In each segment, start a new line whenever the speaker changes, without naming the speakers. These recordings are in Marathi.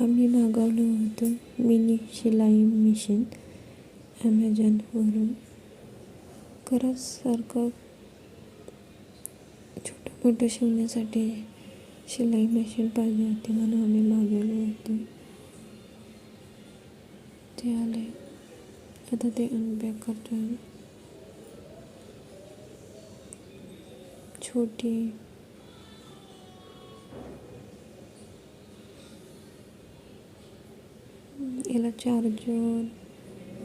आम्ही मागवलं होतं मिनी शिलाई मशीन ॲमेझॉनवरून खरंच सारखं छोटं मोठं शिवण्यासाठी शिलाई मशीन पाहिजे होती म्हणून आम्ही मागवलं होतं. ते आले. आता ते अनपॅक करतो छोटी याला चार्जर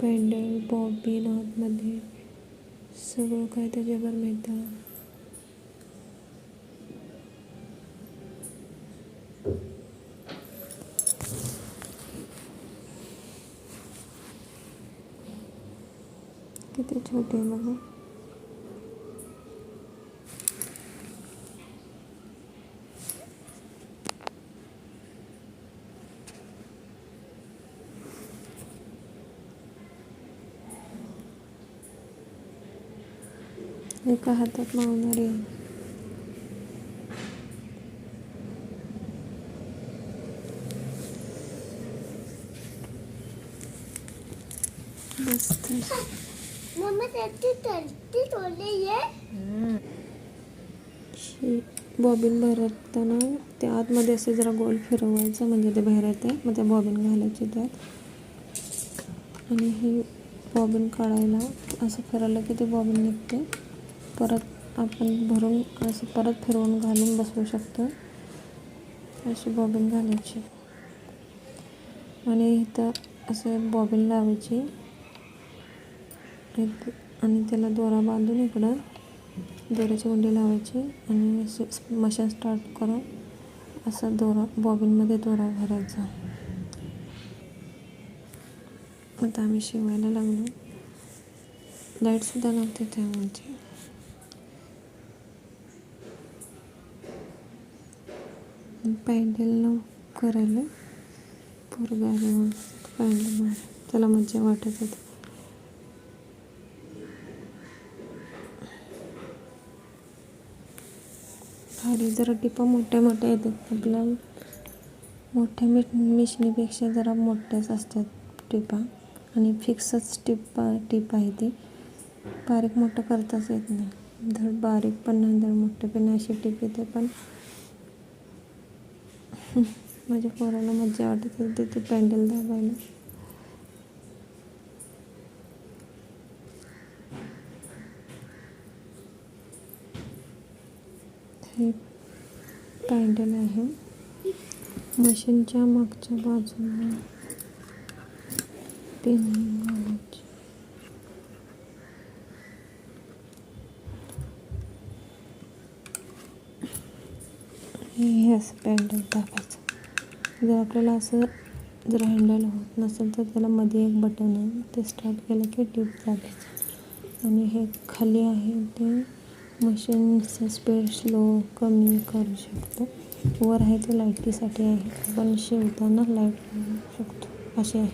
पेंडल बॉबिन आतमध्ये सगळं काय त्याच्यावर मिळतं. किती छोटे आहे बघा. एका हातात मावणारी मस्त. बॉबिन भरताना ते आतमध्ये असे जरा गोल फिरवायचं म्हणजे ते बाहेर येते मग ते बॉबिन घालायचे त्यात. आणि ही बॉबिन काढायला असं फिरवलं की ते बॉबिन निघते. परत आपण भरून असं परत फिरवून घालून बसवू शकतो. अशी बॉबिन घालायची. आणि इथं असं बॉबिन लावायची. एक आणि त्याला दोरा बांधून इकडं दोऱ्याची गुंडी लावायची. आणि असे मशीन स्टार्ट करून असं दोरा बॉबिनमध्ये दोरा भरायचा. आता आम्ही शिवायला लागलो. लाईटसुद्धा नव्हते त्यामध्ये. पॅन्डल करायला पोरगा आल्यावर पॅन्डल मार त्याला मज्जा वाटत होती. खाली जरा टिपा मोठ्या मोठ्या येतात. आपल्या मोठ्या मिश मिशनीपेक्षा जरा मोठ्याच असतात टिपा. आणि फिक्सच टिपा टिप आहे ती. बारीक मोठं करताच येत नाही. धड बारीक पण नाही धड मोठं पण अशी टिप येते. पण माझ्या पोराला मज्जा वाटत होती ते पॅन्डल दाबायला हे पॅन्डल आहे. मशीनच्या मागच्या बाजूला. पिन घालायची हे असं पॅन्डल टाकायचं जर आपल्याला असं जर हँडल होत नसेल तर त्याला मध्ये एक बटन आहे. ते स्टार्ट केलं की टीप दाबायचं. आणि हे खाली आहे. ते मशीनचं स्पीड स्लो कमी करू शकतो. वर आहे ते लाईटीसाठी आहे. पण शिवताना लाइट शकतो. असे आहे.